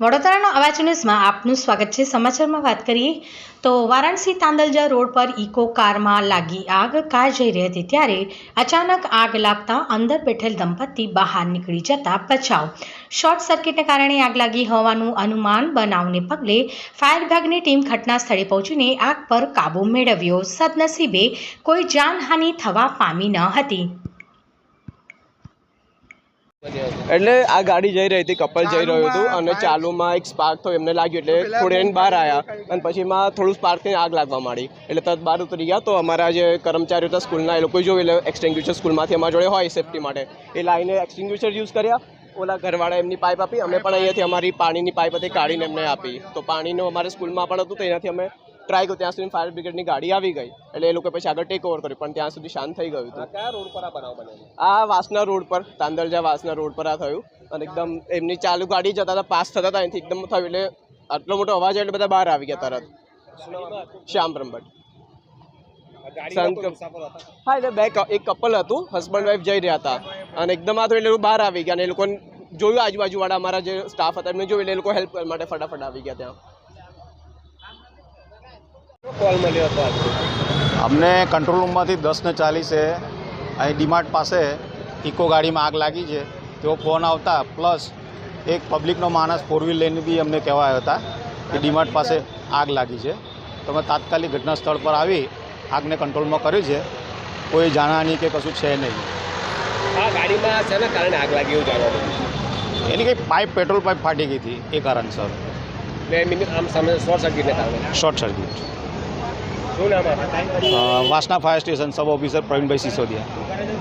વડોદરાનો અવાજ ન્યૂઝમાં આપનું સ્વાગત છે. સમાચારમાં વાત કરીએ તો વારાણસી તાંદલજા રોડ પર ઇકો કારમાં લાગી આગ. કાર જઈ રહી હતી ત્યારે અચાનક આગ લાગતા અંદર બેઠેલ દંપતી બહાર નીકળી જતા બચાવ. શોર્ટ સર્કિટને કારણે આગ લાગી હોવાનું અનુમાન બનાવને પગલે ફાયર વિભાગની ટીમ ઘટના સ્થળે પહોંચીને આગ પર કાબૂ મેળવ્યો. સદનસીબે કોઈ જાનહાનિ થવા પામી ન હતી. એટલે આ ગાડી જઈ રહી હતી કપલ જઈ રહ્યું હતું અને ચાલુમાં એક સ્પાર્ક થયો એમને લાગ્યું એટલે થોડે એને બહાર આવ્યા અને પછી એમાં થોડું સ્પાર્કથી આગ લાગવા માંડી. એટલે તરત બહાર ઉતરી ગયા તો અમારા જે કર્મચારીઓ હતા સ્કૂલના એ લોકો જોયું એટલે એક્સટિંગ્યુશર સ્કૂલમાંથી અમારા જોડે હોય સેફટી માટે. એ લાઈને એક્સટિંગ્યુશર યુઝ કર્યા. ઓલા ઘરવાળા એમની પાઇપ આપી. અમે પણ અહીંયાથી અમારી પાણીની પાઇપ હતી કાઢીને એમને આપી. તો પાણીનું અમારે સ્કૂલમાં પણ હતું તો એનાથી અમે ટ્રાય કર્યું ત્યાં સુધી ફાયર બ્રિગેડની ગાડી આવી ગઈ. એટલે એ લોકો પછી આગળ ટેક ઓવર કર્યું પણ ત્યાં સુધી શાંત થઈ ગયું હતું. કયા રોડ પર આ બનાવ બન્યો આ વાસના રોડ પર તાંદરજા વાસના રોડ પર આ થયું. અને એકદમ એમની ચાલુ ગાડી જતા હતા પાસ થતા હતા અહીંથી એકદમ થયું એટલે આટલો મોટો અવાજ એટલે બધા બહાર આવી ગયા તરત. શ્યામ બ્રહ્મભટ્ટ. હા એટલે બે એક કપલ હતું હસબન્ડ વાઈફ જઈ રહ્યા હતા. અને એકદમ આ તો એટલે બહાર આવી ગયા અને એ લોકોને જોયું આજુબાજુવાળા અમારા જે સ્ટાફ હતા એમને જોયું એટલે એ લોકો હેલ્પ કરવા માટે ફટાફટ આવી ગયા ત્યાં. કોલ મળ્યો હતો અમને કંટ્રોલ રૂમમાંથી દસ ને ચાલીસે અહીં ડીમાર્ટ પાસે ઇકો ગાડીમાં આગ લાગી છે. તેઓ ફોન આવતા પ્લસ એક પબ્લિકનો માણસ ફોર વ્હીલ લઈને બી અમને કહેવા હતા કે ડીમાર્ટ પાસે આગ લાગી છે. તો અમે તાત્કાલિક ઘટના સ્થળ પર આવી આગને કંટ્રોલમાં કર્યું છે. કોઈ જાનહાની કે કશું છે નહીં. આ ગાડીમાં શેના કારણે આગ લાગી એવું જાણવા એની કંઈ પાઇપ પેટ્રોલ પાઇપ ફાટી ગઈ હતી એ કારણસર. બે મિનિટ આમ સામે શોર્ટ સર્કિટને કારણે. Short circuit Vasna fire station sub officer Pravinbhai Sisodiya.